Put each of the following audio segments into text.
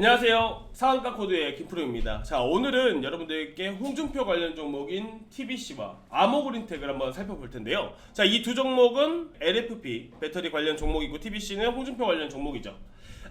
안녕하세요. 상한가 코드의 김프로입니다. 자, 오늘은 여러분들께 홍준표 관련 종목인 TBC와 아모그린텍을 한번 살펴볼 텐데요. 자, 이 두 종목은 LFP 배터리 관련 종목이고 TBC는 홍준표 관련 종목이죠.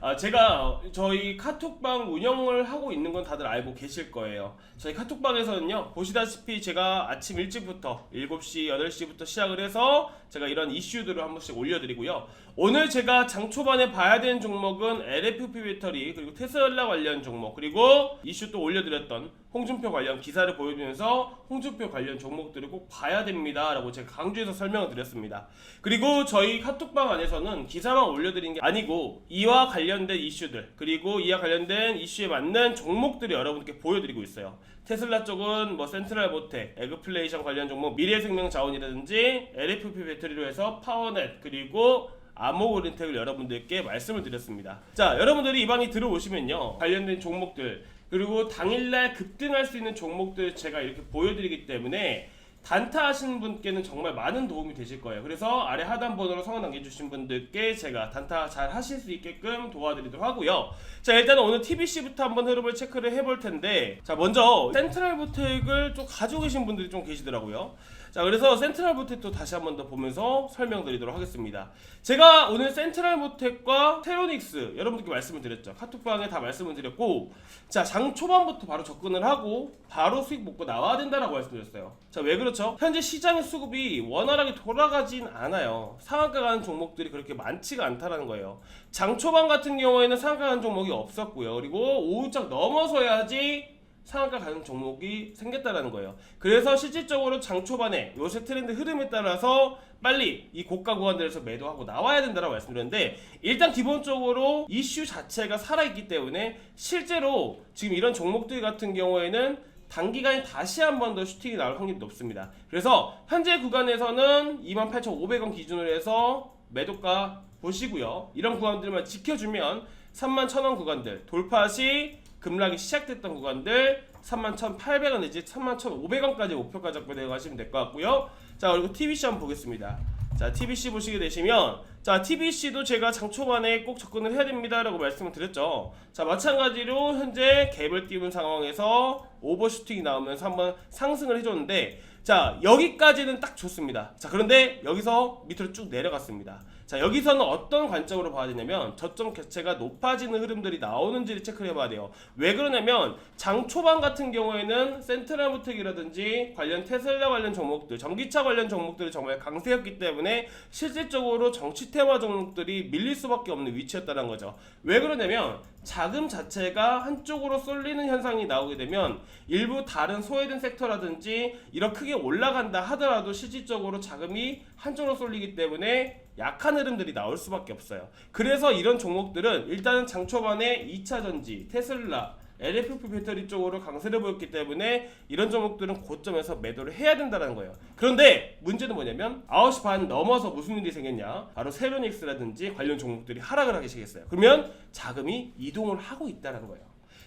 아, 제가 저희 카톡방 운영을 하고 있는 건 다들 알고 계실 거예요. 저희 카톡방에서는요, 보시다시피 제가 아침 일찍부터 7시, 8시부터 시작을 해서 제가 이런 이슈들을 한 번씩 올려드리고요. 오늘 제가 장 초반에 봐야 되는 종목은 LFP 배터리, 그리고 테슬라 관련 종목, 그리고 이슈 또 올려드렸던 홍준표 관련 기사를 보여드리면서 홍준표 관련 종목들을 꼭 봐야 됩니다. 라고 제가 강조해서 설명을 드렸습니다. 그리고 저희 카톡방 안에서는 기사만 올려드린 게 아니고 이와 관련된 이슈들 그리고 이와 관련된 이슈에 맞는 종목들을 여러분께 보여드리고 있어요. 테슬라 쪽은 뭐 센트럴 보텍, 에그플레이션 관련 종목, 미래생명 자원이라든지 LFP 배터리로 해서 파워넷 그리고 아모그린텍을 여러분들께 말씀을 드렸습니다. 자, 여러분들이 이 방에 들어오시면요. 관련된 종목들 그리고 당일날 급등할 수 있는 종목들 제가 이렇게 보여드리기 때문에 단타 하시는 분께는 정말 많은 도움이 되실 거예요. 그래서 아래 하단 번호로 성원 남겨주신 분들께 제가 단타 잘 하실 수 있게끔 도와드리도록 하고요. 자, 일단 오늘 TBC부터 한번 흐름을 체크를 해볼 텐데, 자, 먼저 센트럴 보텍을 좀 가지고 계신 분들이 좀 계시더라고요. 자, 그래서 센트럴 보텍도 다시 한 번 더 보면서 설명드리도록 하겠습니다. 제가 오늘 센트럴 보텍과 테로닉스 여러분들께 말씀을 드렸죠. 카톡방에 다 말씀을 드렸고, 자, 장 초반부터 바로 접근을 하고 바로 수익 먹고 나와야 된다라고 말씀드렸어요. 자, 왜 그렇죠? 현재 시장의 수급이 원활하게 돌아가진 않아요. 상한가 가는 종목들이 그렇게 많지가 않다라는 거예요. 장 초반 같은 경우에는 상한가 가는 종목이 없었고요. 그리고 오후장 넘어서야지 상한가 가는 종목이 생겼다라는 거예요. 그래서 실질적으로 장 초반에 요새 트렌드 흐름에 따라서 빨리 이 고가 구간들에서 매도하고 나와야 된다라고 말씀드렸는데 일단 기본적으로 이슈 자체가 살아있기 때문에 실제로 지금 이런 종목들 같은 경우에는 단기간에 다시 한 번 더 슈팅이 나올 확률이 높습니다. 그래서 현재 구간에서는 28,500원 기준으로 해서 매도가 보시고요. 이런 구간들만 지켜주면 31,000원 구간들 돌파 시 급락이 시작됐던 구간들 31,800원 내지 31,500원까지 목표가 잡고 내려가시면 될 것 같고요. 자 그리고 TBC 한번 보겠습니다. 자 TBC 보시게 되시면 자 TBC도 제가 장 초반에 꼭 접근을 해야 됩니다라고 말씀을 드렸죠. 자 마찬가지로 현재 갭을 띄운 상황에서 오버슈팅이 나오면서 한번 상승을 해줬는데 자 여기까지는 딱 좋습니다. 자 그런데 여기서 밑으로 쭉 내려갔습니다. 자 여기서는 어떤 관점으로 봐야 되냐면 저점 개체가 높아지는 흐름들이 나오는지를 체크를 해봐야 돼요. 왜 그러냐면 장 초반 같은 경우에는 센트럴무텍이라든지 관련 테슬라 관련 종목들, 전기차 관련 종목들이 정말 강세였기 때문에 실질적으로 정치 테마 종목들이 밀릴 수밖에 없는 위치였다는 거죠. 왜 그러냐면 자금 자체가 한쪽으로 쏠리는 현상이 나오게 되면 일부 다른 소외된 섹터라든지 이런 크게 올라간다 하더라도 실질적으로 자금이 한쪽으로 쏠리기 때문에 약한 흐름들이 나올 수밖에 없어요. 그래서 이런 종목들은 일단은 장 초반에 2차 전지, 테슬라, LFP 배터리 쪽으로 강세를 보였기 때문에 이런 종목들은 고점에서 매도를 해야 된다는 거예요. 그런데 문제는 뭐냐면 9시 반 넘어서 무슨 일이 생겼냐? 바로 세로닉스라든지 관련 종목들이 하락을 하기 시작했어요. 그러면 자금이 이동을 하고 있다는 거예요.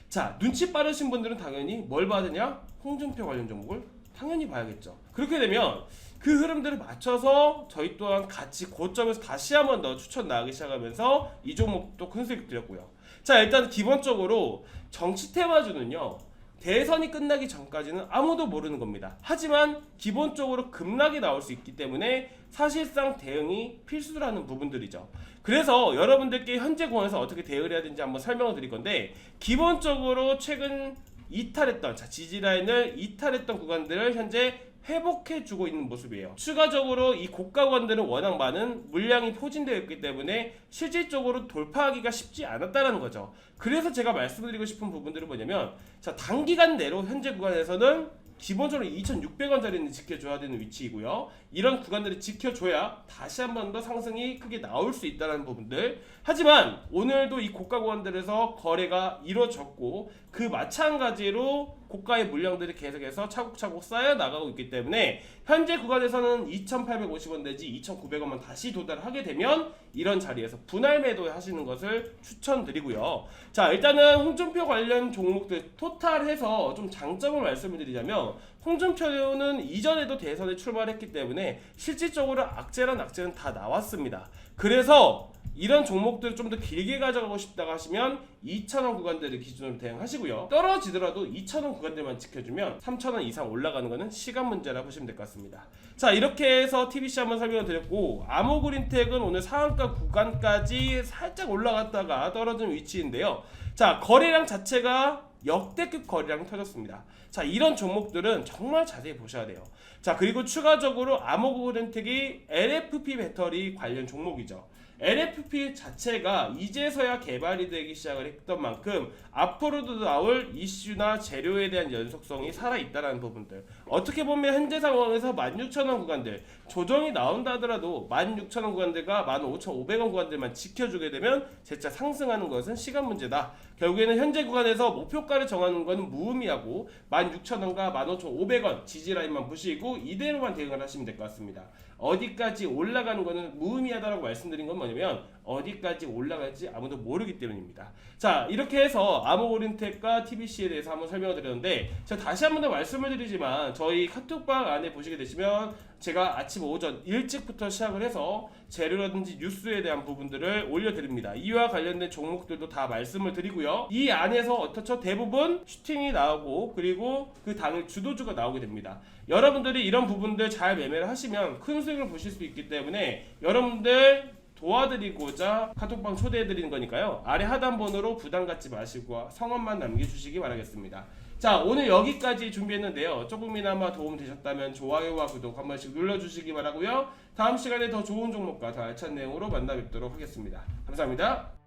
자, 눈치 빠르신 분들은 당연히 뭘 되냐? 홍준표 관련 종목을 당연히 봐야겠죠. 그렇게 되면 그 흐름들을 맞춰서 저희 또한 같이 고점에서 다시 한 번 더 추천 나가기 시작하면서 이 종목도 큰 수익 드렸고요. 자, 일단 기본적으로 정치 테마주는요. 대선이 끝나기 전까지는 아무도 모르는 겁니다. 하지만 기본적으로 급락이 나올 수 있기 때문에 사실상 대응이 필수라는 부분들이죠. 그래서 여러분들께 현재 공항에서 어떻게 대응을 해야 되는지 한번 설명을 드릴 건데 기본적으로 최근 이탈했던 자 지지라인을 이탈했던 구간들을 현재 회복해 주고 있는 모습이에요. 추가적으로 이 고가 구간들은 워낙 많은 물량이 포진되어 있기 때문에 실질적으로 돌파하기가 쉽지 않았다는 거죠. 그래서 제가 말씀드리고 싶은 부분들은 뭐냐면 자 단기간 내로 현재 구간에서는 기본적으로 2,600원짜리는 지켜줘야 되는 위치이고요. 이런 구간들을 지켜줘야 다시 한 번 더 상승이 크게 나올 수 있다는 부분들. 하지만 오늘도 이 고가 구간들에서 거래가 이루어졌고 그 마찬가지로 고가의 물량들이 계속해서 차곡차곡 쌓여 나가고 있기 때문에 현재 구간에서는 2,850원 내지 2,900원만 다시 도달하게 되면 이런 자리에서 분할 매도 하시는 것을 추천드리고요. 자 일단은 홍준표 관련 종목들 토탈해서 좀 장점을 말씀을 드리자면 홍준표는 이전에도 대선에 출마했기 때문에 실질적으로 악재란 악재는 다 나왔습니다. 그래서 이런 종목들을 좀 더 길게 가져가고 싶다고 하시면 2,000원 구간들을 기준으로 대응하시고요. 떨어지더라도 2,000원 구간들만 지켜주면 3,000원 이상 올라가는 거는 시간 문제라 보시면 될 것 같습니다. 자 이렇게 해서 TBC 한번 설명을 드렸고 아모그린텍은 오늘 상한가 구간까지 살짝 올라갔다가 떨어진 위치인데요. 자 거래량 자체가 역대급 거래량이 터졌습니다. 자 이런 종목들은 정말 자세히 보셔야 돼요. 자 그리고 추가적으로 아모그린텍이 LFP 배터리 관련 종목이죠. LFP 자체가 이제서야 개발이 되기 시작을 했던 만큼 앞으로도 나올 이슈나 재료에 대한 연속성이 살아있다는 부분들. 어떻게 보면 현재 상황에서 16,000원 구간들. 조정이 나온다 하더라도 16,000원 구간들과 15,500원 구간들만 지켜주게 되면 재차 상승하는 것은 시간 문제다. 결국에는 현재 구간에서 목표가를 정하는 것은 무의미하고 16,000원과 15,500원 지지라인만 보시고 이대로만 대응을 하시면 될 것 같습니다 어디까지 올라가는 것은 무의미하다라고 말씀드린 건 뭐냐면 어디까지 올라갈지 아무도 모르기 때문입니다. 자 이렇게 해서 아모오린텍과 TBC에 대해서 한번 설명을 드렸는데 제가 다시 한 번 더 말씀을 드리지만 저희 카톡방 안에 보시게 되시면 제가 아침 오전 일찍부터 시작을 해서 재료라든지 뉴스에 대한 부분들을 올려드립니다. 이와 관련된 종목들도 다 말씀을 드리고요. 이 안에서 어떻죠? 대부분 슈팅이 나오고 그리고 그 당일 주도주가 나오게 됩니다. 여러분들이 이런 부분들 잘 매매를 하시면 큰 수익을 보실 수 있기 때문에 여러분들 도와드리고자 카톡방 초대해드리는 거니까요. 아래 하단번호로 부담 갖지 마시고 성함만 남겨주시기 바라겠습니다. 자 오늘 여기까지 준비했는데요. 조금이나마 도움 되셨다면 좋아요와 구독 한 번씩 눌러주시기 바라고요. 다음 시간에 더 좋은 종목과 더 알찬 내용으로 만나 뵙도록 하겠습니다. 감사합니다.